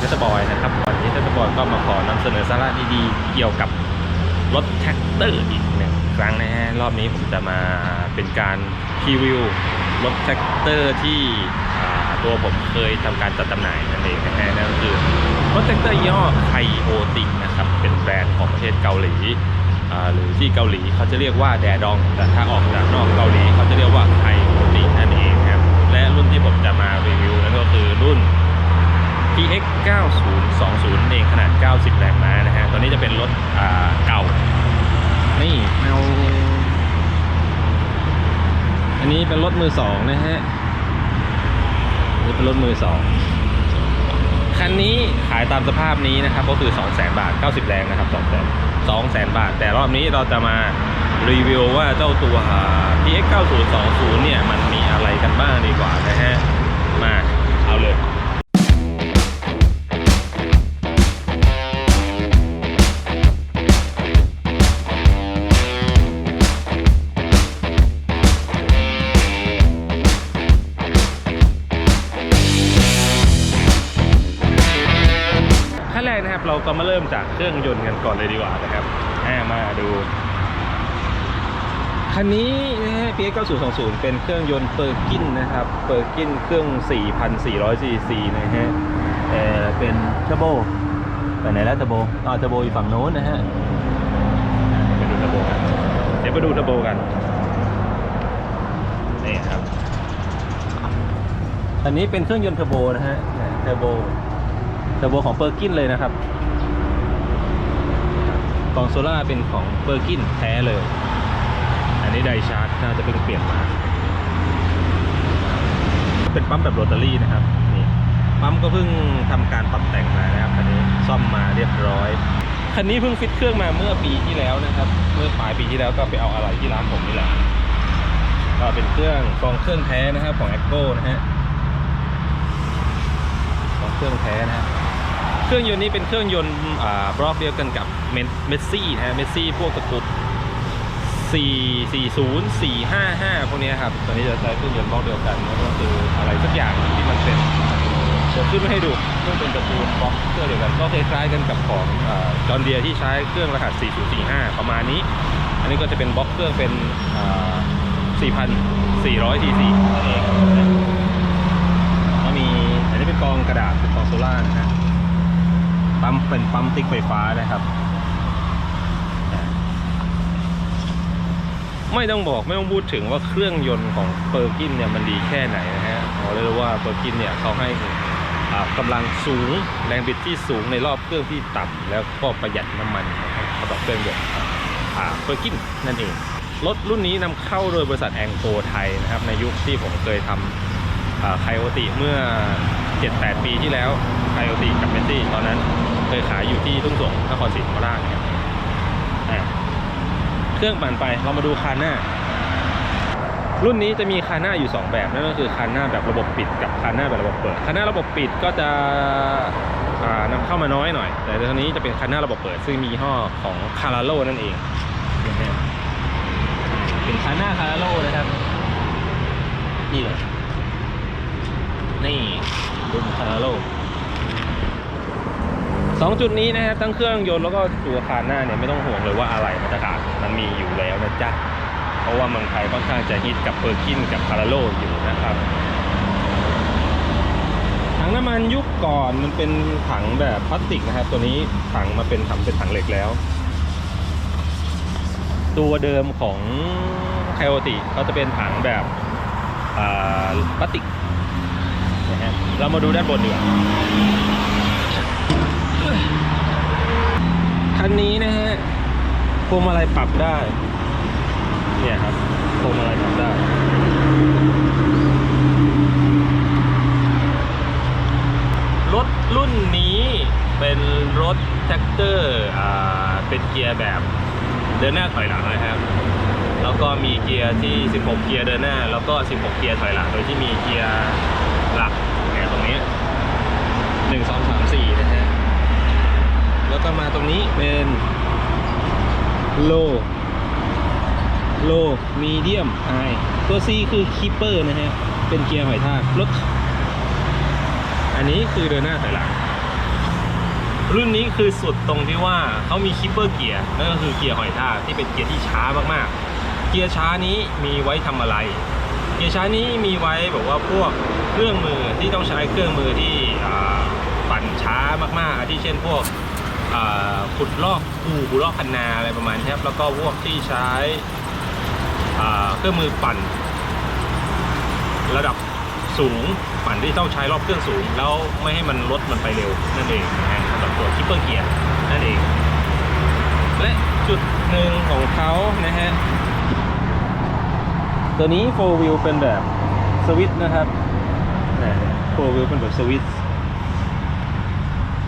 ยินดีต้อนรับเข้าสู่เทสบอยนะครับวันนี้เทสบอยก็มาขอนำเสนอสาระดีๆ เกี่ยวกับรถแท็กเตอร์อีกหนึ่งครั้งนะฮะรอบนี้ผมจะมาเป็นการรีวิวรถแท็กเตอร์ที่ตัวผมเคยทำการจัดจำหน่ายนั่นเองนะฮะนั่นก็คือรถแท็กเตอร์ย่อไคโอตินะครับเป็นแบรนด์ของประเทศเกาหลีหรือที่เกาหลีเขาจะเรียกว่าแดดอง แต่ถ้าออกจากนอกเกาหลีเขาจะเรียกว่าไคโอตินั่นเองครับและรุ่นที่ผมจะมารีวิวนั่นก็คือรุ่น TX 9020เองขนาด 90 แรงม้านะฮะตอนนี้จะเป็นรถอ่าเก่า นี่เอาอันนี้เป็นรถมือสองนะฮะนี่เป็นรถมือสองคันนี้ขายตามสภาพนี้นะครับก็คือ200,000 บาท 90 แรงนะครับ200,000 200,000 บาท แต่รอบนี้เราจะมารีวิวว่าเจ้าตัว TX 9020เนี่ยมันมีอะไรกันบ้างดีกว่า ดู คันนี้นะฮะ PX 9020 เป็นเครื่องยนต์เปอร์กินนะครับ เปอร์กินเครื่อง 4,400 cc นะฮะเออเป็นเทอร์โบไปไหนแล้วเทอร์โบอ๋อเทอร์โบอยู่ฝั่งโน้นนะฮะ ไปดูเทอร์โบกัน เดี๋ยวไปดูเทอร์โบกัน นี่ครับอันนี้เป็นเครื่องยนต์เทอร์โบนะฮะเนี่ยเทอร์โบ เทอร์โบของเปอร์กินเลยนะครับ กล่องโซล่าเป็นของเปอร์กินแท้เลย อันนี้ไดชาร์จน่าจะเพิ่งเปลี่ยนมา เป็นปั๊มแบบโรตารี่นะครับนี่ปั๊มก็เพิ่งทำการปรับแต่งมานะครับคันนี้ซ่อมมาเรียบร้อยคันนี้เพิ่งฟิตเครื่องมาเมื่อปีที่แล้วนะครับ เมื่อปลายปีที่แล้วก็ไปเอาอะไรที่ร้านผมนี่แหละก็เป็นเครื่องกองเครื่องแท้นะครับของ a อ g o นะฮะกองเครื่องแท้นะฮะ เครื่องยนต์นี้เป็นเครื่องยนต์อ่าบล็อกเดียวกันกับเมสซี่นะฮะเมสซี่พวกตะกุบ4 40 455 พวกนี้ครับตอนนี้จะใช้เครื่องยนต์บล็อกเดียวกันแล้วก็คืออะไรสักอย่างที่มันเป็นเดี๋ยวขึ้นมาให้ดูเครื่องเป็นตระกูลบล็อกเครื่องเดียวกันก็คล้ายๆกันกับของจอห์นเดียที่ใช้เครื่องรหัส 4045 ประมาณนี้ อันนี้ก็จะเป็นบล็อกเครื่องเป็น4,400 cc นั่นเองก็มีอันนี้เป็นกองกระดาษเป็นกองโซล่านะฮะ ปั๊มเป็นปั๊มติ๊กไฟฟ้านะครับ ไม่ต้องบอกไม่ต้องพูดถึงว่าเครื่องยนต์ของเปอร์กินเนี่ยมันดีแค่ไหนนะฮะบอกเลยว่าเปอร์กินเนี่ยเขาให้อ่ากำลังสูงแรงบิดที่สูงในรอบเครื่องที่ต่ำแล้วก็ประหยัดน้ำมันนะครับสำหรับเครื่องยนต์อ่เปอร์กินนั่นเองรถรุ่นนี้นำเข้าโดยบริษัทแองโกไทยนะครับในยุคที่ผมเคยทำไคโอติเมื่อ 7-8 ปีที่แล้วไคโอติกับเมสซี่ตอนนั้น เคยขายอยู่ที่ทุ่งสงนครศรีธรรมราชเครื่องปั่นไปเรามาดูคานหน้า รุ่นนี้จะมีคานหน้าอยู่ 2 แบบนั่นก็คือคานหน้าแบบระบบปิดกับคานหน้าแบบระบบเปิดคานหน้าระบบปิดก็จะอ่านำเข้ามาน้อยหน่อย แต่ตอนนี้จะเป็นคานหน้าระบบเปิด ซึ่งมียี่ห้อของคาราโลนั่นเองเป็นคานหน้าคาราโลนะครับนี่เลยนี่รุ่นคาราโล สองจุดนี้นะครับทั้งเครื่องยนต์แล้วก็ตัวคานหน้าเนี่ยไม่ต้องห่วงเลยว่าอะไรมันจะขาดมันมีอยู่แล้วนะจ๊ะเพราะว่าเมืองไทยค่อนข้างจะฮิตกับเปอร์กินกับคาราโลอยู่นะครับถังน้ำมันยุคก่อนมันเป็นถังแบบพลาสติกนะครับ ตัวนี้ถังมาเป็นถังเป็นถังเหล็กแล้ว ตัวเดิมของไคโอติเขาจะเป็นถังแบบพลาสติกนะฮะเรามาดูด้านบนดีกว่า คันนี้นะฮะพวงมาลัยปรับได้ เนี่ยครับพวงมาลัยปรับได้รถรุ่นนี้เป็นรถแท็กเตอร์อ่าเป็นเกียร์แบบเดินหน้าถอยหลังนะครับ แล้วก็มีเกียร์ที่ 16 เกียร์เดินหน้า แล้วก็ 16 เกียร์ถอยหลัง โดยที่มีเกียร์หลักแกตรงนี้1 2 3 4 นะฮะ แล้ว ก็มาตรงนี้เป็น low low medium high ตัว C คือ keeper นะฮะ เป็นเกียร์หอยทากรถอันนี้คือเดินหน้าถอยหลัง รุ่นนี้คือสุดตรงที่ว่าเขามีคิปเปอร์เกียร์นั่นก็คือเกียร์หอยทากที่เป็นเกียร์ที่ช้ามากๆ เกียร์ช้านี้มีไว้ทำอะไร เกียร์ช้านี้มีไว้แบบว่าพวกเครื่องมือที่ต้องใช้เครื่องมือที่ปั่นช้ามากๆอาทิเช่นพวก ขุดลอกคูขุดลอกคันนาอะไรประมาณนี้ครับแล้วก็พวกที่ใช้เครื่องมือปั่น ระดับสูงปั่นที่ต้องใช้รอบเครื่องสูง แล้วไม่ให้มันลดมันไปเร็วนั่นเองนะฮะสำหรับตัวคิปเปอร์เกียร์นั่นเอง และจุดหนึ่งของเขานะฮะตัวนี้โฟวิวเป็นแบบสวิตช์นะครับโฟวิวเป็นแบบสวิตช์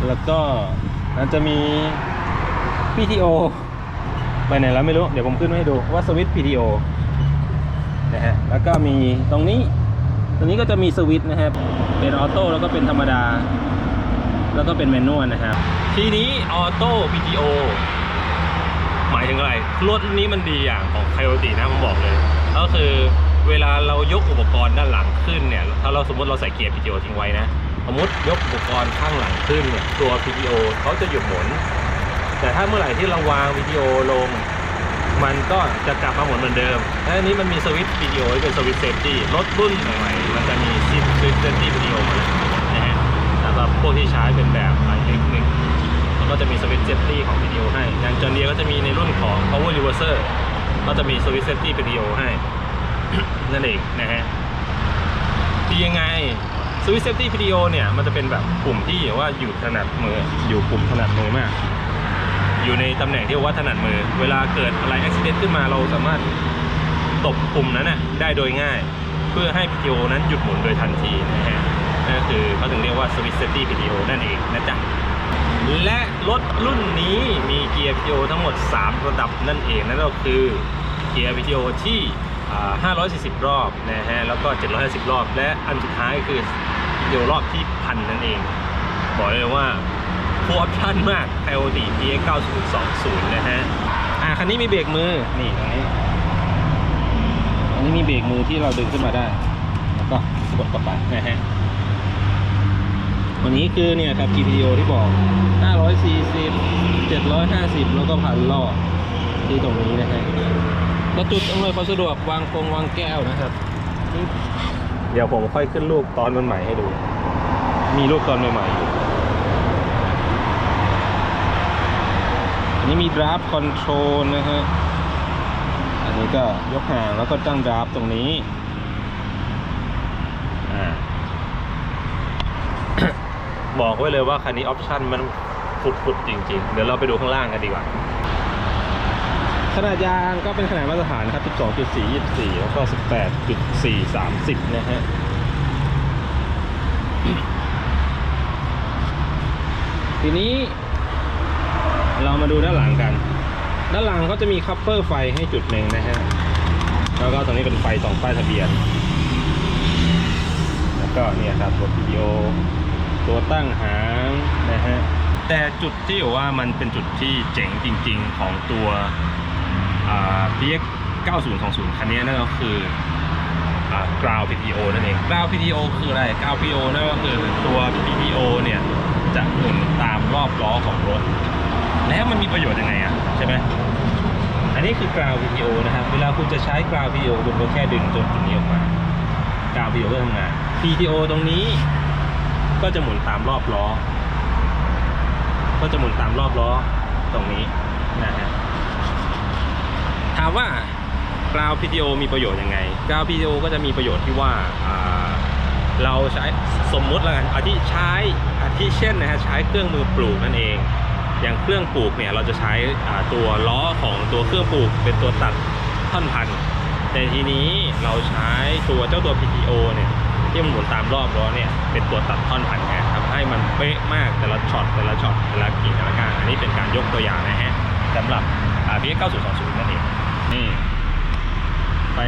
แล้วก็ มันจะมี PTO ไปไหนแล้วไม่รู้ เดี๋ยวผมขึ้นมาให้ดูว่าสวิตช์ PTO นะฮะ แล้วก็มีตรงนี้ ตรงนี้ก็จะมีสวิตช์นะครับ เป็นออโต้แล้วก็เป็นธรรมดา แล้วก็เป็นแมนนวลนะครับ ทีนี้ออโต้ PTO หมายถึงอะไร รถนี้มันดีอย่างของไคโอตินะผมบอกเลย ก็คือเวลาเรายกอุปกรณ์ด้านหลังขึ้นเนี่ย ถ้าเราสมมติเราใส่เกียร์ PTO ทิ้งไว้นะ สมมติยกอุปกรณ์ข้างหลังขึ้นเนี่ยตัว PTO เขาจะหยุดหมุน แต่ถ้าเมื่อไหร่ที่เราวาง PTO ลง มันก็จะกลับมาหมุนเหมือนเดิมและอันนี้มันมีสวิตช์ PTO เป็นสวิตช์เซฟตี้รถรุ่นใหม่ๆมันจะมีสวิตช์เซฟตี้ PTO มาแล้วนะฮะสำหรับพวกที่ใช้เป็นแบบไอเอ็กหนึ่งแล้วก็จะมีสวิตช์เซฟตี้ของ PTO ให้อย่างจอเนียก็จะมีในรุ่นของ Power Reverser ก็จะมีสวิตช์เซฟตี้ PTO ให้นั่นเองนะฮะดียังไง สวิตเซฟตี้ PTO เนี่ยมันจะเป็นแบบปุ่มที่ว่าอยู่ถนัดมืออยู่ปุ่มถนัดมือมาก อยู่ในตำแหน่งที่ว่าถนัดมือ เวลาเกิดอะไรอุบิเหตุขึ้นมาเราสามารถตบปุ่มนั้นน่ะได้โดยง่าย เพื่อให้ PTO นั้นหยุดหมุนโดยทันทีนะฮะนั่นคือเขาถึงเรียกว่า Switch Safety PTO นั่นเองนะจ๊ะและรถรุ่นนี้มีเกียร์ PTO ทั้งหมด 3 ระดับนั่นเองนั่นก็คือเกียร์ PTO ที่อ่ 540 รอบนะฮะแล้วก็ 750 รอบ และอันสุดท้ายคือ PTO รอบที่พันนั่นเอง บอกเลยว่าฟูออปชั่นมาก IoT PX 9020 นะฮะ อ่าคันนี้มีเบรกมือ นี่ตรงนี้อันนี้มีเบรกมือที่เราดึงขึ้นมาได้ แล้วก็กดเข้าไปนะฮะวันนี้คือเนี่ยครับ GPO ที่บอก 540 750 แล้วก็พันรอบที่ตรงนี้นะฮะ ก็จุดอำนวยความสะดวกวางกงวางแก้วนะครับ เดี๋ยวผมค่อยขึ้นรูปตอนใหม่ให้ดู มีรูปตอนใหม่ๆอยู่อันนี้มี draft control นะฮะ อันนี้ก็ยกห่างแล้วก็ตั้ง draft ตรงนี้อบอกไว้เลยว่าคันนี้ออปชั่นมันฟุดๆจริง ๆ เดี๋ยวเราไปดูข้างล่างกันดีกว่า ขนาดยางก็เป็นขนาดมาตรฐานนะครับ 12.4 24 แล้วก็ 18.4 30 นะฮะทีนี้เรามาดูด้านหลังกัน ด้านหลังก็จะมีคัพเปอร์ไฟให้จุดหนึ่งนะฮะ แล้วก็ตรงนี้เป็นไฟสองป้ายทะเบียน แล้วก็เนี่ยครับกดวิดีโอ ตัวตั้งหางนะฮะ แต่จุดที่บอกว่ามันเป็นจุดที่เจ๋งจริง ๆ ของตัว อ่า PX 9020 คันนี้นั่นก็คืออ่ากราว PTO นั่นเองกราว PTO คืออะไรกราว PTO นั่นก็คือตัว PTO เนี่ย จะหมุนตามรอบล้อของรถ แล้วมันมีประโยชน์ยังไงอะ ใช่ไหมอันนี้คือกราว PTO นะครับ เวลาคุณจะใช้กราว PTO คุณก็แค่ดึงตัวตรงนี้ออกมากราว PTO ก็ทำงาน PTO ตรงนี้ก็จะหมุนตามรอบล้อ ก็จะหมุนตามรอบล้อตรงนี้นะฮะามว่ากราว PTO มีประโยชน์ยังไงกราว PTO ก็จะมีประโยชน์ที่ว่าเราใช้สมมุติแล้วกันอาทิใช้อาทิเช่นนะฮะใช้เครื่องมือปลูกนั่นเอง อย่างเครื่องปลูกเนี่ยเราจะใช้ตัวล้อของตัวเครื่องปลูกเป็นตัวตัดท่อนพันธุ์แต่ทีนี้เราใช้ตัวเจ้าตัว PTO เนี่ยที่มันหมุนตามรอบล้อเนี่ยเป็นตัวตัดท่อนพันธุ์ไงทำให้มันเป๊ะมากแต่ละช็อตแต่ละช็อตแต่ละกิ่งแต่ละก้านอันนี้เป็นการยกตัวอย่างนะฮะสำหรับอ่า PX 9020 นั่นเอง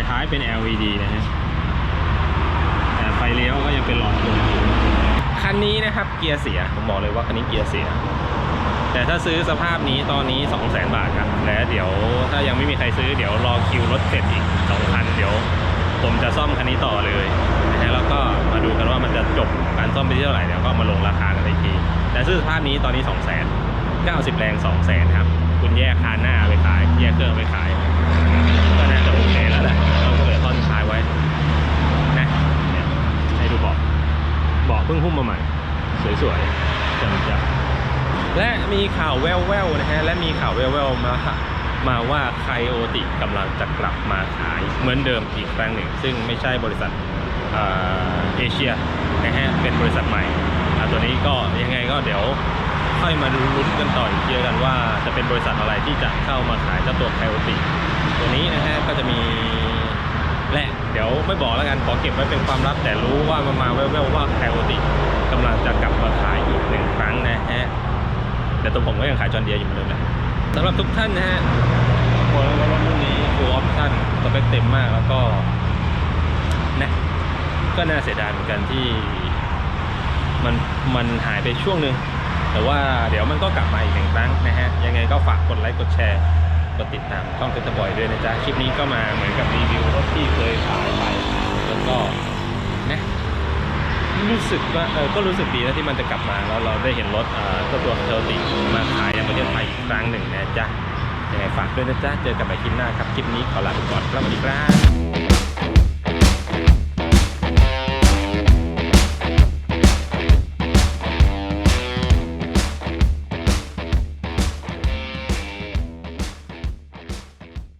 ท้ายเป็น LED นะฮะแต่ไฟเลี้ยวก็ยังเป็นหลอดลมอยู่คันนี้นะครับเกียร์เสีย ผมบอกเลยว่าคันนี้เกียร์เสีย แต่ถ้าซื้อสภาพนี้ตอนนี้ 2 0 0 0 0 0 บาทครับ และเดี๋ยวถ้ายังไม่มีใครซื้อเดี๋ยวรอคิวรถเสร็จอีก2คันเดี๋ยว ผมจะซ่อมคันนี้ต่อเลยนะฮะแล้วก็มาดูกันว่ามันจะจบการซ่อมไปที่เท่าไหร่เดี๋ยวก็มาลงราคากันอีกทีแต่ซื้อสภาพนี้ตอนนี้ 2 0 0 0 0 0 90 แรง 2 0 0 0 0 0 ครับ คุณแยกคานหน้าไปขาย แยกเครื่องไปขาย แหละเราก็เหลือท่อนท้ายไว้นะเนี่ยให้ดูเบาะเบาะเพิ่งหุ้มมาใหม่ สวยๆจำจับและมีข่าวแว่วๆนะฮะและมีข่าวแว่วๆมามาว่าไคโอติกำลังจะกลับมาขายเหมือนเดิมอีกครั้งหนึ่ง ซึ่งไม่ใช่บริษัทเอเชียนะฮะเป็นบริษัทใหม่ตัวนี้ก็ยังไงก็เดี๋ยว ค่อยมาลุ้นกันต่ออีกทีกันว่าจะเป็นบริษัทอะไรที่จะเข้ามาขายเจ้าตัวไคโอติตัวนี้นะฮะก็จะมีและ เดี๋ยวไม่บอกแล้วกันขอเก็บไว้เป็นความลับ แต่รู้ว่ามามาแว่วๆว่าไคโอติกำลังจะกลับมาขายอีกหนึ่งครั้งนะฮะแต่ตัวผมก็ยังขายจอนเดียอยู่เหมือนเดิมนะสำหรับทุกท่านนะฮะบอกเลยว่ารถรุ่นนี้ฟูลออปชั่นสเปคเต็มมากแล้วก็นะก็น่าเสียดายเหมือนกันที่มันมันหายไปช่วงหนึ่ง แต่ว่าเดี๋ยวมันก็กลับมาอีกหนึ่งครั้งนะฮะ ยังไงก็ฝากกดไลค์กดแชร์ กดติดตามช่องเทสบอยด้วยนะจ๊ะ คลิปนี้ก็มาเหมือนกับรีวิวรถที่เคยขายไปแล้วก็นะรู้สึกว่าเออก็รู้สึกดีนะที่มันจะกลับมาแล้วเราได้เห็นรถเอ่อตัวตัวเทลติมาขายในประเทศไทยอีกครั้งหนึ่งนะจ๊ะยังไงฝากด้วยนะจ๊ะเจอกันใหม่คลิปหน้าครับคลิปนี้ขอลาไปก่อนครับสวัสดีครับ